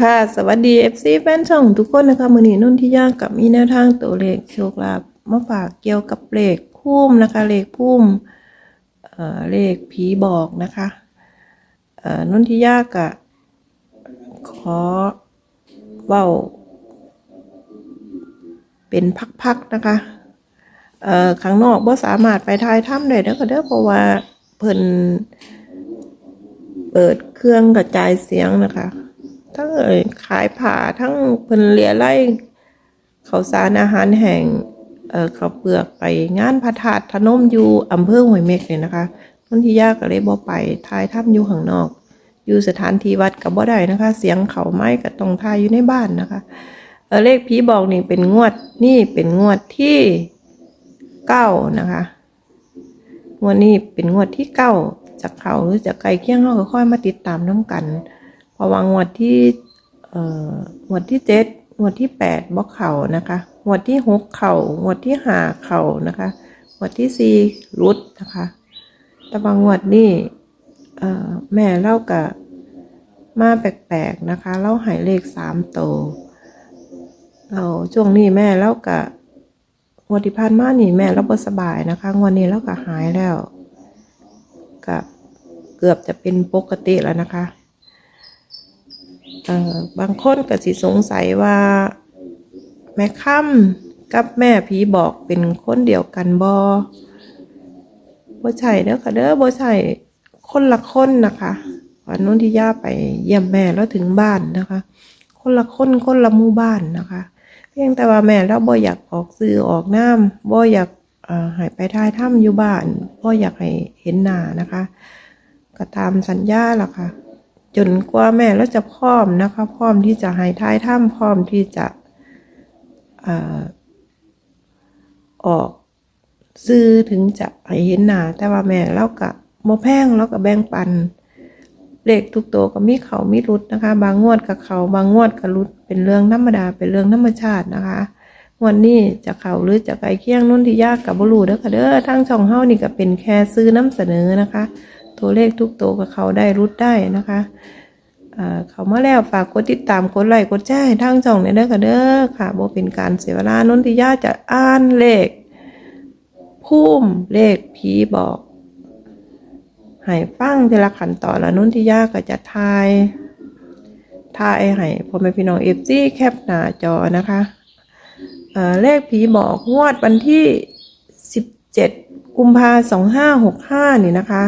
ค่ะสวัสดี FC แฟนช่องทุกคนนะคะมือนี้นุ่นที่ย่างกับมีแนวทางตัวเลขโชคลาภมาฝากเกี่ยวกับเลขพุ่มนะคะเลขพุ่มเอ่อเลขผีบอกนะคะเอ่อนุ่นที่ย่ากะขอเว้าเป็นพักๆนะคะเอ่อข้างนอกบ่สามารถไปทายถ้ำได้เด้อค่ะเด้อเพราะว่าเพิ่นเปิดเครื่องกระจายเสียงนะคะ ทั้งเอ่ยขายผ่าทั้งเพิ่นเลียไล่เขาสารอาหารแห่งเออเขาเปลือกไปงานพระธาตุพนมอยู่อำเภอห้วยเม็กเนี่ยนะคะนนทิยาก็เลยบ่ไปทายถ้ำอยู่ข้างนอก อยู่สถานที่วัดกับบ่ได้นะคะ เสียงเขาไม้ก็ต้องทายอยู่ในบ้านนะคะเออเลขผีบอกนี่เป็นงวดนี่เป็นงวดที่เก้านะคะงวดนี้เป็นงวดที่เก้าจากเขาหรือจากไกลเคียงเราก็ค่อยมาติดตามน้ำกัน เพราะว่างวดที่เอ่องวดที่เจ็ดงวดที่แปดบอกเข่านะคะงวดที่หกเข่างวดที่ห้าเข่านะคะงวดที่สี่รุดนะคะ แต่บางงวดนี่แม่เล่ากับมาแปลกๆนะคะเล่าหายเลขสามโตวเราช่วงนี้แม่เล่ากับงวดที่ผ่านมานี่แม่เราบ่สบายนะคะงวดนี้เราก็หายแล้วกับเกือบจะเป็นปกติแล้วนะคะ เอ่อบางคนก็สิสงสัยว่า แม่ค่ำกับแม่ผีบอกเป็นคนเดียวกันบอบ่ใช่เด้อค่ะเด้อบ่ใช่คนละคนนะคะวันนู้นที่ย่าไปเยี่ยมแม่แล้วถึงบ้านนะคะ คนละคนคนละหมู่บ้านนะคะ เพียงแต่ว่าแม่เราบ่อยากออกสื่อออกน้ำบ่อยากเอ่อให้ไปทายถ้ำอยู่บ้านบ่อยากให้เห็นหน้านะคะ ก็ตามสัญญาล่ะค่ะ จนกว่าแม่แล้วจะพร้อมนะคะ พร้อมที่จะให้ท้ายถ้ำพร้อมที่จะอออกซื้อถึงจะให้เห็นหน้าแต่ว่าแม่เราก็บ่แพงเราก็แบ่งปันเลขทุกตัวก็มีเขามีรุดนะคะ บางงวดกับเขาบางงวดกับรุดเป็นเรื่องธรรมดาเป็นเรื่องธรรมชาตินะคะวดนี้จะเขาหรือจะไกลเคียงนุ่นที่ยากกับบรูเด้อค่ะเด้อทั้งช่องเฮานี่ก็เป็นแค่ซื้อน้ำเสนอนะคะ ตัวเลขทุกตัวกับเขาได้รุดได้นะคะเอ่อเขามาแล้วฝากกดติดตามกดไลค์กดแชร์ให้ทางช่องเนี่ยเด้อค่ะเด้อค่ะโบเป็นการเสียเวลานนทิยาจะอ่านเลขพุ่มเลขผีบอกให้ฟังทีละขั้นตอนแล้วนุ่นที่ยาก็จะทายทายให้พ่อแม่พี่น้องเอฟซีแคปหน้าจอนะคะเเลขผีบอกงวดวันที่ 17 กุมภาสองห้าหกห้านี่นะคะ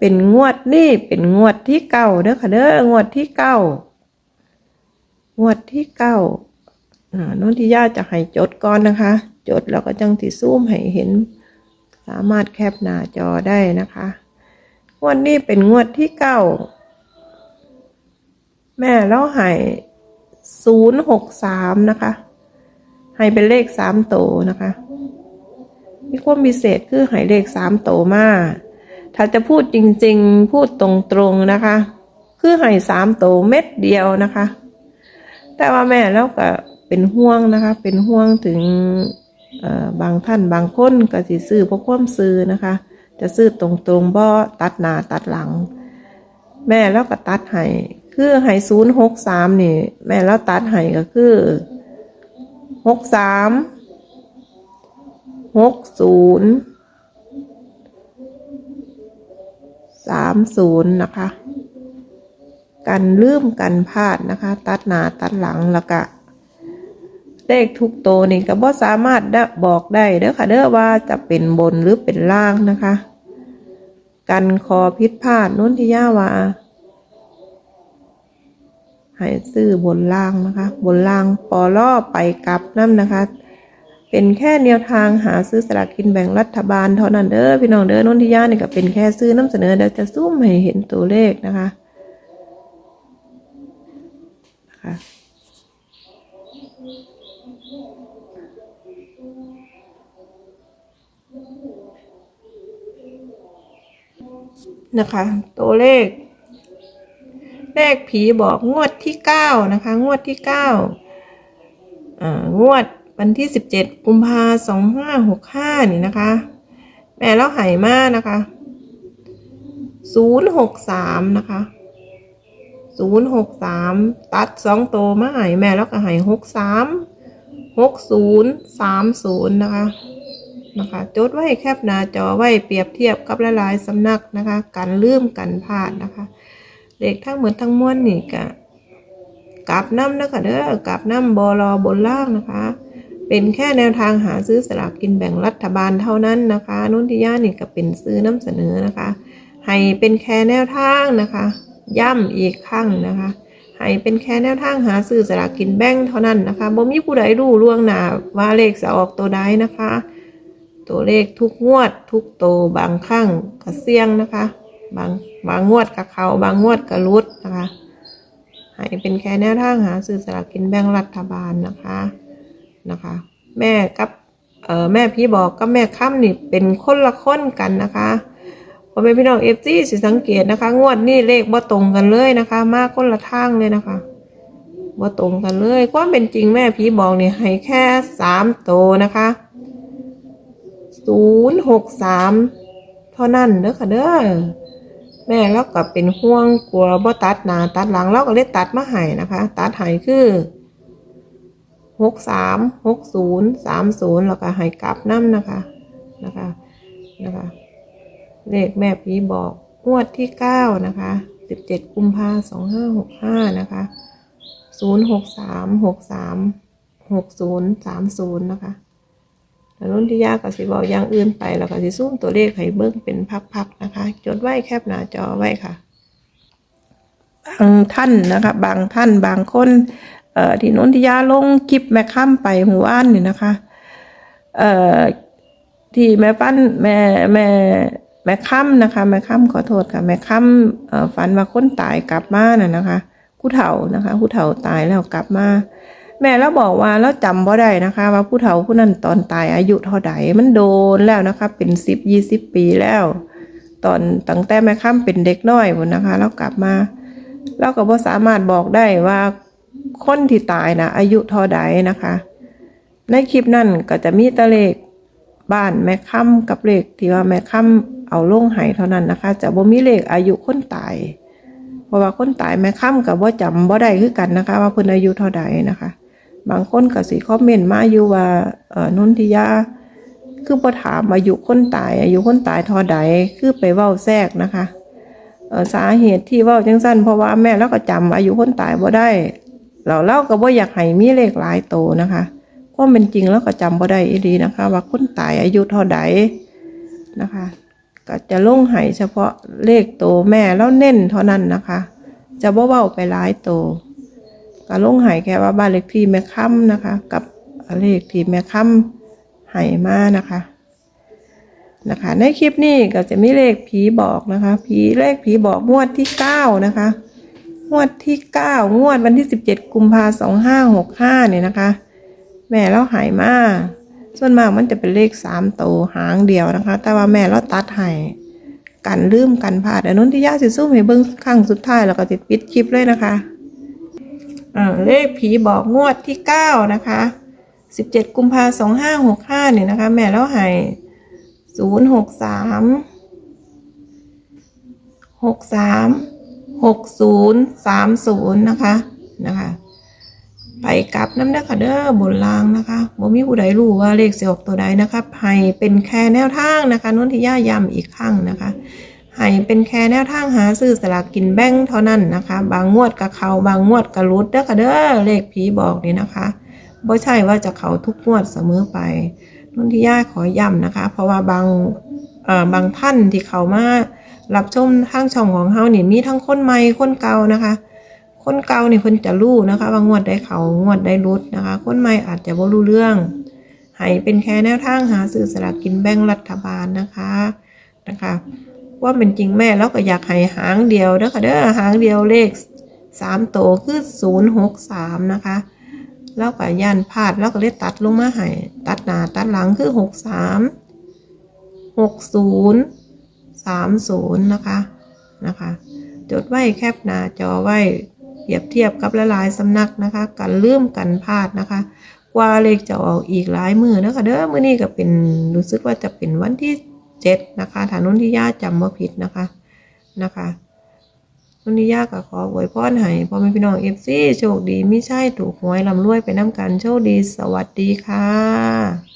เป็นงวดนี่เป็นงวดที่เก้าเด้อค่ะเด้องวดที่เก้างวดที่เก้าอ่านุ่นที่ยาจะให้จดก่อนนะคะ จดแล้วก็จังที่ซูมให้เห็น สามารถแคปหน้าจอได้นะคะงวดนี้เป็นงวดที่เก้าแม่เล่าให้ศูนย์หกสามนะคะ ให้เป็นเลขสามโตวนะคะมีความพิเศษคือให้เลขสามโตวมาก ถ้าจะพูดจริงๆ พูดตรงๆนะคะ คือให้สามโตเม็ดเดียวนะคะ แต่ว่าแม่แล้วก็เป็นห่วงนะคะ เป็นห่วงถึงบางท่านบางคนก็สิซื้อเพราะความซื้อนะคะ จะซื้อตรงๆบ่ตัดหนาตัดหลัง แม่แล้วก็ตัดให้คือให้ศูนย์หกสามนี่ แม่แล้วตัดให้ก็คือหกสามหกศูนย์ สามศูนย์นะคะ กันลืมกันพลาดนะคะ ตัดหนาตัดหลังแล้วก็เลขทุกโตวนี่ก็บ่สามารถได้บอกได้เด้อค่ะเด้อว่าจะเป็นบนหรือเป็นล่างนะคะ กันคอพิษพลาดนุ่นที่ย่าว่าให้ซื้อบนล่างนะคะ บนล่างปอล่อไปกลับน้ำนะคะ เป็นแค่แนวทางหาซื้อสลากกินแบ่งรัฐบาลเท่านั้นเด้อพี่น้องเด้อนุ่นที่ย่านี่ก็เป็นแค่ซื้อน้ำเสนอเดี๋ยวจะซูมให้เห็นตัวเลขนะคะนะคะนะคะ ตัวเลข เลขผีบอกงวดที่เก้านะคะ งวดที่เก้าอ่างวด วันที่สิบเจ็ดกุมภาสองห้าหกห้านี่นะคะ แม่เล่าไหมากนะคะศูนย์หกสามนะคะศูนย์หกสามตัดสองตัวมาให้แม่แล้วก็ให้หกสามหกศูนย์สามศูนย์นะคะนะคะจดไว้แคบหน้าจอไว้เปรียบเทียบกับหลายๆสำนักนะคะกันลืมกันพลาดนะคะเลขทั้งหมดทั้งมวลนี่ก็กลับน้ำนะคะเด้อกลับน้ำบอลอบนล่างนะคะ เป็นแค่แนวทางหาซื้อสลากกินแบ่งรัฐบาลเท่านั้นนะคะนุ่นทิยานี่ก็เป็นซื้อน้ำเสนอนะคะ ให้เป็นแค่แนวทางนะคะ ย่ำอีกครั้งนะคะ ให้เป็นแค่แนวทางหาซื้อสลากกินแบ่งเท่านั้นนะคะบ่มีผู้ใดรู้ล่วงหน้าว่าเลขจะออกตัวใดนะคะ ตัวเลขทุกงวด ทุกโตบางครั้งก็เสี่ยงนะคะ บางบางงวดกับเขาบางงวดกับรุดนะคะให้เป็นแค่แนวทางหาซื้อสลากกินแบ่งรัฐบาลนะคะ นะคะ แม่กับเอ่อแม่พี่บอกกับแม่ค่ำนี่เป็นคนละคนกันนะคะพอเป็นพี่น้องเอฟซีสิสังเกตนะคะ งวดนี้เลขบ่ตรงกันเลยนะคะ มาคนละทางเลยนะคะบ่ตรงกันเลยความเป็นจริงแม่พี่บอกเนี่ยให้แค่สามโตนะคะศูนย์หกสามเท่านั้นเด้อค่ะเด้อแม่เราก็เป็นห่วงกลัวบ่ตัดหนาตัดหลังเราก็เลยตัดมาให้นะคะ ตัดให้คือ หกสามหกศูนย์สามศูนย์แล้วก็ให้กลับน้ำนะคะนะคะนะคะเลขแม่พีบอกงวดที่เก้านะคะสิบเจ็ดกุมภาสองห้าหกห้านะคะศูนย์หกสามหกสามหกศูนย์สามศูนย์นะคะแล้วนุ่นที่ยากก็สิบอกอย่างอื่นไปแล้วก็สิซูมตัวเลขให้เบิ้งเป็นพักๆนะคะ จดไว้แคบหน้าจอไว้ค่ะ บางท่านนะคะ บางท่านบางคน อ่อที่นนที่ยาลงคลิปแม่ค่ำไปหมู่บ้านนี่นะคะ เอ่อที่แม่ปั้นแม่แม่แม่ค่ำนะคะ แม่ค่ำขอโทษค่ะ แม่ค่ำเอ่อฝันว่าคนตายกลับมาน่ะนะคะผู้เฒ่านะคะผู้เฒ่าตายแล้วกลับมา แม่แล้วบอกว่าแล้วจำบ่ได้นะคะ ว่าผู้เฒ่าผู้นั้นตอนตายอายุเท่าใดมันโดนแล้วนะคะ เป็นสิบยี่สิบปีแล้ว ตอนตั้งแต่แม่ค่ำเป็นเด็กน้อยพุ่นนะคะ แล้วกลับมา เราก็บ่สามารถบอกได้ว่า คนที่ตายนะอายุเท่าใดนะคะ ในคลิปนั่นก็จะมีตะเลขบ้านแม่ค่ำกับเลขที่ว่าแม่ค่ำเอาลงให้เท่านั้นนะคะ จะบ่มีเลขอายุคนตายเพราะว่าคนตายแม่ค่ำกับว่าจำบ่ได้คือกันนะคะ ว่าเพิ่นอายุเท่าใดนะคะ บางคนก็สิคอมเมนต์มาอยู่ว่าเอ่อนนทิยาคือบ่ถามอายุคนตายอายุคนตายเท่าใดคือไปเว้าแทรกนะคะสาเหตุที่ว่าจังสั้นเพราะว่าแม่เราก็จำอายุคนตายบ่ได้ เราเล่าก็บ่อยากให้มีเลขหลายโตนะคะความเป็นจริงแล้วก็จำบ่ได้อีนะคะ ว่าคนตายอายุเท่าใดนะคะ ก็จะลงให้เฉพาะเลขโตแม่แล้วเน้นเท่านั้นนะคะ จะบ่เว้าไปหลายโตก็ลงให้แค่ว่าบ้านเลขที่แม่ค่ำนะคะ กับเลขที่แม่ค่ำให้มานะคะนะคะในคลิปนี้ก็จะมีเลขผีบอกนะคะผีเลขผีบอกงวดที่เก้านะคะ งวดที่เก้างวดวันที่สิบเจ็ดกุมภาสองห้าหกห้าเนี่ยนะคะแม่เราหายมาส่วนมากมันจะเป็นเลขสามโตวหางเดียวนะคะ แต่ว่าแม่เราตัดให้กันลืมกันพลาดอันนู้นที่ยาสิสู้ให้เบิ้งครั้งสุดท้ายแล้วก็ติดปิดคลิปเลยนะคะอ่าเลขผีบอกงวดที่เก้านะคะสิบเจ็ดกุมภาสองห้าหกห้าเนี่ยนะคะ แม่เราใหายศูนย์หกสามหกสาม หกศูนย์สามศูนย์นะคะนะคะ ไปกลับน้ำเด้อค่ะเด้อบนรางนะคะบ่มีผู้ใดรู้ว่าเลขสิออกตัวใดนะคะให้เป็นแค่แนวทางนะคะนุ่นที่ย่าย้ำอีกครั้งนะคะให้เป็นแค่แนวทางหาซื้อสลากกินแบ่งเท่านั้นนะคะ บางงวดกับเขาบางงวดกับรุดเด้อค่ะเด้อเลขผีบอกนี่นะคะบ่ใช่ว่าจะเขาทุกงวดเสมอไปนุ่นที่ย่าขอย้ำนะคะ เพราะว่าบางเอ่อบางท่านที่เขามา รับชมทางช่องของเฮานี่มีทั้งคนใหม่คนเก่านะคะ คนเก่านี่เพิ่นจะรู้นะคะ ว่างวดได้เขางวดได้รุดนะคะ คนใหม่อาจจะบ่รู้เรื่องให้เป็นแค่แนวทางหาซื้อสลากกินแบ่งรัฐบาลนะคะนะคะว่าเป็นจริงแม่เราก็อยากให้หางเดียวเด้อค่ะเด้อหางเดียวเลขสามโตวคือศูนย์หกสามนะคะแล้วก็ยันพลาดแล้วก็เลยตัดลงมาให้ตัดหน้าตัดหลังคือหกสามหกศูนย์ สามศูนย์นะคะนะคะ จดไว้แคปหน้าจอไว้เปรียบเทียบกับหลายสำนักนะคะ กันลืมกันพลาดนะคะ กว่าเลขจะออกอีกหลายมือนะคะเด้อมือนี้ก็เป็นรู้สึกว่าจะเป็นวันที่เจ็ดนะคะฐานุนที่ญาจำว่าผิดนะคะนะคะนุ่นนิยาก็ขออวยพรให้พ่อแม่พี่น้องเอฟซีโชคดีไม่ใช่ถูกหวยลำรวยไปน้ำกันโชคดีสวัสดีค่ะ